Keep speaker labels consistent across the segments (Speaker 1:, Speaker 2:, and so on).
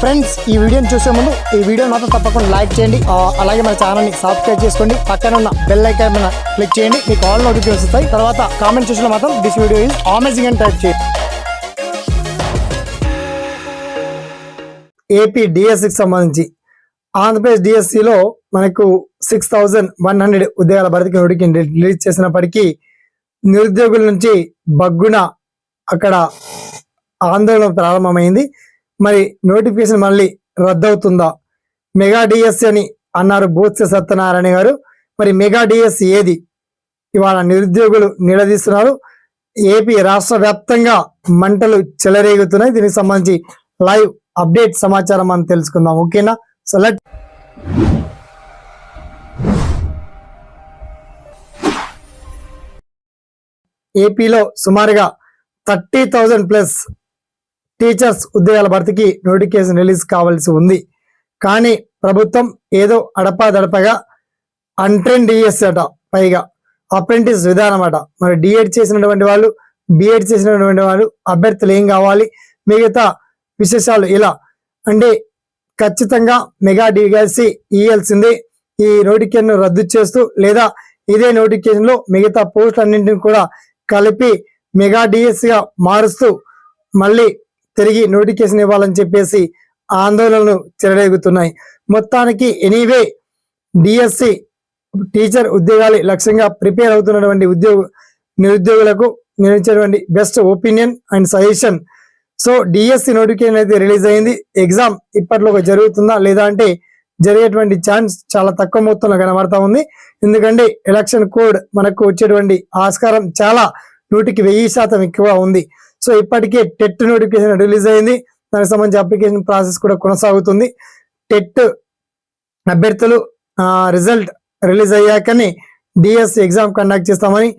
Speaker 1: Friends ఈ వీడియోని చూసే ముందు ఈ వీడియో మాత్రం తప్పకుండా లైక్ చేయండి. అలాగే మన ఛానల్ని సబ్స్క్రైబ్ చేసుకోండి. పక్కన ఉన్న బెల్ ఐకాన్ మీద క్లిక్ చేయండి. మీకు ఆల్ నోటిఫికేషన్ వస్తాయి. తర్వాత కామెంట్ చూసిన మాత్రం దిస్ వీడియో ఈజ్ అమేజింగ్ అని టైప్ చేయండి. ఏపీ డిఎస్సికి సంబంధించి ఆంధ్రప్రదేశ్ డిఎస్సిలో మనకు సిక్స్ థౌజండ్ వన్ హండ్రెడ్ ఉద్యోగాల భర్తీకి నోటికి రిలీజ్ చేసినప్పటికీ నిరుద్యోగుల నుంచి బగ్గున అక్కడ ఆందోళన ప్రారంభమైంది. మరి నోటిఫికేషన్ మళ్ళీ రద్దవుతుందా? మెగా డిఎస్సి అని అన్నారు బోత్స సత్యనారాయణ గారు. మరి మెగా డిఎస్సి ఏది? ఇవాళ నిరుద్యోగులు నిలదీస్తున్నారు. ఏపీ రాష్ట్ర వ్యాప్తంగా మంటలు చెలరేగుతున్నాయి. దీనికి సంబంధించి లైవ్ అప్డేట్ సమాచారం మనం తెలుసుకుందాం. ఓకేనా? సో లెట్ ఏపీలో సుమారుగా థర్టీ థౌజండ్ ప్లస్ టీచర్స్ ఉద్యోగాల భర్తీకి నోటిఫికేషన్ రిలీజ్ కావాల్సి ఉంది. కానీ ప్రభుత్వం ఏదో అడపాదడపగా అన్ట్రెండ్ డిఎస్ అట పైగా. అప్రెంటిస్ విధానం అట. మరి డిఎడ్ చేసినటువంటి వాళ్ళు బిఎడ్ చేసినటువంటి వాళ్ళు అభ్యర్థులు ఏం కావాలి? మిగతా విశేషాలు ఇలా. అంటే ఖచ్చితంగా మెగా డిఎస్సి ఇయ్యాల్సిందే. ఈ నోటిఫికేషన్ రద్దు చేస్తూ లేదా ఇదే నోటిఫికేషన్లో మిగతా పోస్టులు అన్నింటిని కూడా కలిపి మెగా డిఎస్ మారుస్తూ మళ్ళీ తిరిగి నోటిఫికేషన్ ఇవ్వాలని చెప్పేసి ఆందోళనలు చెలరేగుతున్నాయి. మొత్తానికి ఎనీవే డిఎస్సి టీచర్ ఉద్యోగాలు లక్ష్యంగా ప్రిపేర్ అవుతున్నటువంటి ఉద్యోగ నిరుద్యోగులకు నేను ఇచ్చేటువంటి best opinion and suggestion. So DSC notification అయితే రిలీజ్ అయింది. ఎగ్జామ్ ఇప్పట్లో జరుగుతుందా లేదా అంటే జరిగేటువంటి ఛాన్స్ చాలా తక్కువ మొత్తంలో కనబడతా ఉంది. ఎందుకంటే ఎలక్షన్ కోడ్ మనకు వచ్చేటువంటి ఆస్కారం చాలా నూటికి వెయ్యి శాతం ఎక్కువ ఉంది. సో ఇప్పటికే టెట్ నోటిఫికేషన్ రిలీజ్ అయింది. దానికి సంబంధించి అప్లికేషన్ ప్రాసెస్ కూడా కొనసాగుతుంది. టెట్ అభ్యర్థులు రిజల్ట్ రిలీజ్ అయ్యాకనే డిఎస్ ఎగ్జామ్ కండక్ట్ చేస్తామని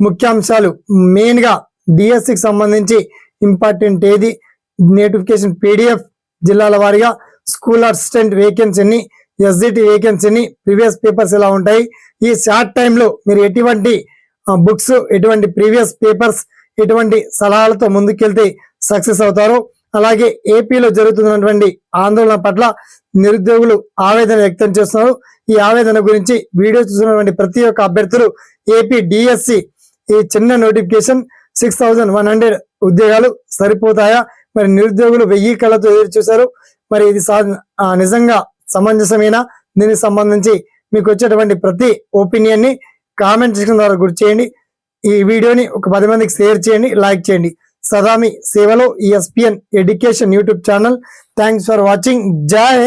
Speaker 1: ముఖ్యాంశాలు. మెయిన్గా డిఎస్సికి సంబంధించి ఇంపార్టెంట్ ఏది నోటిఫికేషన్ పీడిఎఫ్ జిల్లాల వారీగా స్కూల్ అసిస్టెంట్ వేకెన్సీని ఎస్జిటి వేకెన్సీని ప్రీవియస్ పేపర్స్ ఎలా ఉంటాయి ఈ షార్ట్ టైంలో మీరు ఎటువంటి బుక్స్ ఎటువంటి ప్రీవియస్ పేపర్స్ ఇటువంటి సలహాలతో ముందుకెళ్తే సక్సెస్ అవుతారు. అలాగే ఏపీలో జరుగుతున్నటువంటి ఆందోళన పట్ల నిరుద్యోగులు ఆవేదన వ్యక్తం చేస్తున్నారు. ఈ ఆవేదన గురించి వీడియో చూసినటువంటి ప్రతి ఒక్క అభ్యర్థులు ఏపీ డిఎస్సి ఈ చిన్న notification six thousand one hundred ఉద్యోగాలు సరిపోతాయా? మరి నిరుద్యోగులు వెయ్యి కళ్ళతో ఎదురు చూశారు. మరి ఇది ఆ, నిజంగా సమంజసమైన? దీనికి సంబంధించి మీకు వచ్చేటువంటి ప్రతి ఒపీనియన్ని కామెంట్ సెక్షన్ ద్వారా గుర్తు చేయండి. ఈ వీడియోని ఒక పది మందికి షేర్ చేయండి లైక్ చేయండి. సదామి సేవలో ESPN education YouTube channel. Thanks for watching Jai